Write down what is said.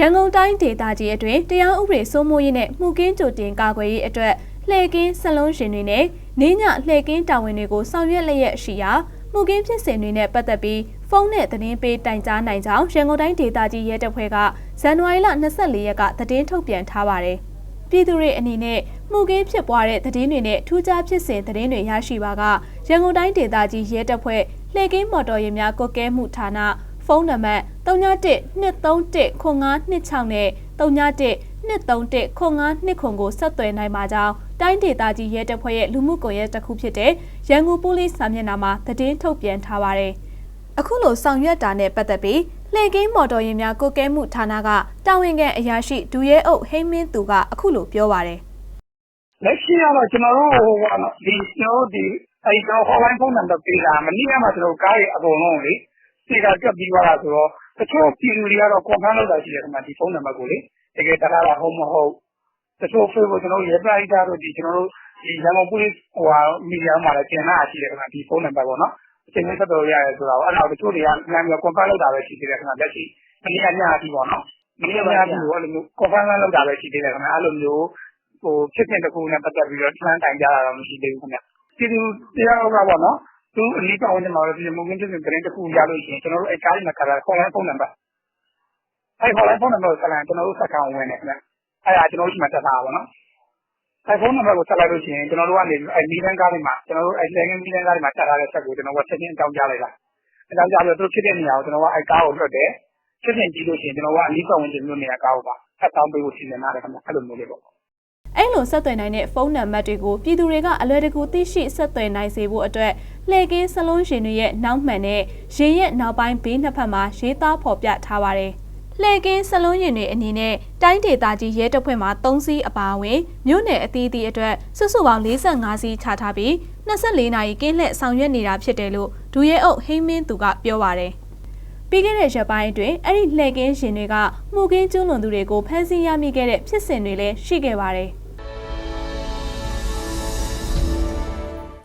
ရန်ကုန်တိုင်းဒေသကြီးအတွင်းတရားဥပဒေစိုးမိုးရေးနဲ့မှုကင်းကြိုတင်ကာကွယ်ရေးအတွက်လှည့်ကင်းစလုံးရှင်တွေနဲ့နေညလှည့်ကင်းတာဝန်တွေကိုဆောင်ရွက်လျက်ရှိရာမှုကင်းဖြစ်စဉ်တွေနဲ့ပတ်သက်ပြီးဖုန်းနဲ့သတင်းပေးတိုင်ကြားနိုင်ကြောင်းရန်ကုန်တိုင်းဒေသကြီးရဲတပ်ဖွဲ့ကဇန်နဝါရီလ24ရက်ကသတင်းထုတ်ပြန်ထားပါတယ်။ပြည်သူတွေအနေနဲ့မှုကင်းဖြစ်ပွားတဲ့သတင်းတွေနဲ့ထူးခြားဖြစ်စဉ်သတင်းတွေရရှိပါကရန်ကုန်တိုင်းဒေသကြီးရဲတပ်ဖွဲ့လှည့်ကင်းမော်တော်ယာဉ်များကွက်ကဲမှုဌာန ဖုန်းနံပါတ်391231926နဲ့391231925ကိုဆက်သွယ်နိုင်ပါကြောင်းတိုင်းဒေသကြီးရဲတပ်ဖွဲ့ရဲ့လူမှုကွန်ရက်တစ်ခုဖြစ်တဲ့ရန်ကုန်ပိုလိစာမျက်နှာမှာသတင်းထုတ်ပြန်ထားပါတယ်။အခုလိုဆောင်ရွက်တာနဲ့ပတ်သက်ပြီးလှည့်ကင်းမော်တော်ယာဉ်များကိုကဲမှုဌာနကတာဝန်ခံအရာရှိဒူရဲအုပ်ဟိမင်းသူကအခုလိုပြောပါတယ်လက်ရှိကတော့ကျွန်တော်တို့ဟိုကနော်ဒီကျွန်တော်တို့ဒီအဲဒီကျွန်တော် hotline ဖုန်းနံပါတ်ပေးတာမနေ့ကမှကျွန်တော်ကားရဲ့အကုန်လုံးလေ ဒီကကပ်ပြီးသွားတာဆိုတော့ တချို့ပြည်သူတွေကတော့ confirm လုပ်တာရှိတယ်ခင်ဗျဒီဖုန်းနံပါတ်ကိုလေ တကယ်တရားလားဟုတ်မဟုတ် တချို့ Facebook ကျွန်တော်တို့ reply တာတို့ဒီကျွန်တော်တို့ဒီရန်ကုန် police ဟိုဟာမီဒီယာမှာလည်း တင်လာရှိတယ်ခင်ဗျဒီဖုန်းနံပါတ်ပေါ့နော် အချိန်နဲ့ဆက်တော်ရတယ်ဆိုတော့အဲ့တော့တချို့တွေကနာမည် confirm လုပ်တာပဲ ရှိသေးတယ်ခင်ဗျ လက်ရှိ မနေ့က ညအထိပေါ့နော် မနေ့က ညအထိကိုအဲ့လိုမျိုး confirm လုပ်တာပဲ ရှိသေးတယ်ခင်ဗျ အဲ့လိုမျိုးဟိုဖြစ်စဉ်တစ်ခုနဲ့ ပတ်သက်ပြီးတော့မှန်းတိုင်ကြတာတော့ မရှိသေးဘူးခင်ဗျ ပြည်သူတရားဥပဒေပေါ့နော် သူအနည်းပတ်ဝန်းကျင်မှာလည်းဒီမုံကင်းဖြစ်စဉ်သတင်းတစ်ခုရလို့ရှိရင် ကျွန်တော်တို့ အဲကားလေးမှာခါတာ hotline ဖုန်းနံပါတ် အဲ hotline ဖုန်းနံပါတ်ကိုဆက်လိုက်ကျွန်တော်တို့ဆက်ကောင်ဝင်နေခင်ဗျ အဲဒါ ကျွန်တော်တို့ရှိမှတက်တာပါနော် အဲဖုန်းနံပါတ်ကို ဆက်လိုက်လို့ရှိရင် ကျွန်တော်တို့ကနေအဲမီလန်ကားလေးမှာကျွန်တော်တို့အဲလန်ငင်းမီလန်ကားလေးမှာ တက်ထားတဲ့ဆက်ကို ကျွန်တော်ကချက်ချင်းအကြောင်းကြားလိုက်တာ အကြောင်းကြားပြီးတော့ သူဖြစ်တဲ့နေရာကို ကျွန်တော်ကအဲကားကိုလွှတ်တယ် ဖြစ်စဉ်ကြည့်လို့ရှိရင် ကျွန်တော်ကအနည်းပတ်ဝန်းကျင်မြို့နေရာကားကိုပါဖတ်တောင်းပေးဖို့ စီစဉ်ထားတယ်ခင်ဗျ အဲ့လိုမျိုးလေးပေါ့ အဲ့လိုဆက်သွယ်နိုင်တဲ့ဖုန်းနံပါတ်တွေကိုပြည်သူတွေကအလွယ်တကူသိရှိဆက်သွယ်နိုင်စေဖို့အတွက်လှည့်ကင်းစလုံးရှင်တွေရဲ့နောက်မှန်နဲ့ရင်ရဲ့နောက်ပိုင်းဘေးနှစ်ဖက်မှာရေးသားဖော်ပြထားပါတယ်။လှည့်ကင်းစလုံးရင်တွေအနေနဲ့တိုင်းဒေသကြီးရဲတပ်ဖွဲ့မှ3စီးအပါအဝင်မြို့နယ်အသီးသီးအတွက်စုစုပေါင်း45စီးချထားပြီး24နာရီကင်းလှည့်ဆောင်ရွက်နေတာဖြစ်တယ်လို့ဒူရဲအုပ်ဟိမင်းသူကပြောပါတယ်။ပြီးခဲ့တဲ့ရက်ပိုင်းအတွင်းအဲ့ဒီလှည့်ကင်းရှင်တွေကမှုကင်းကျူးလွန်သူတွေကိုဖမ်းဆီးရမိခဲ့တဲ့ဖြစ်စဉ်တွေလည်းရှိခဲ့ပါတယ်။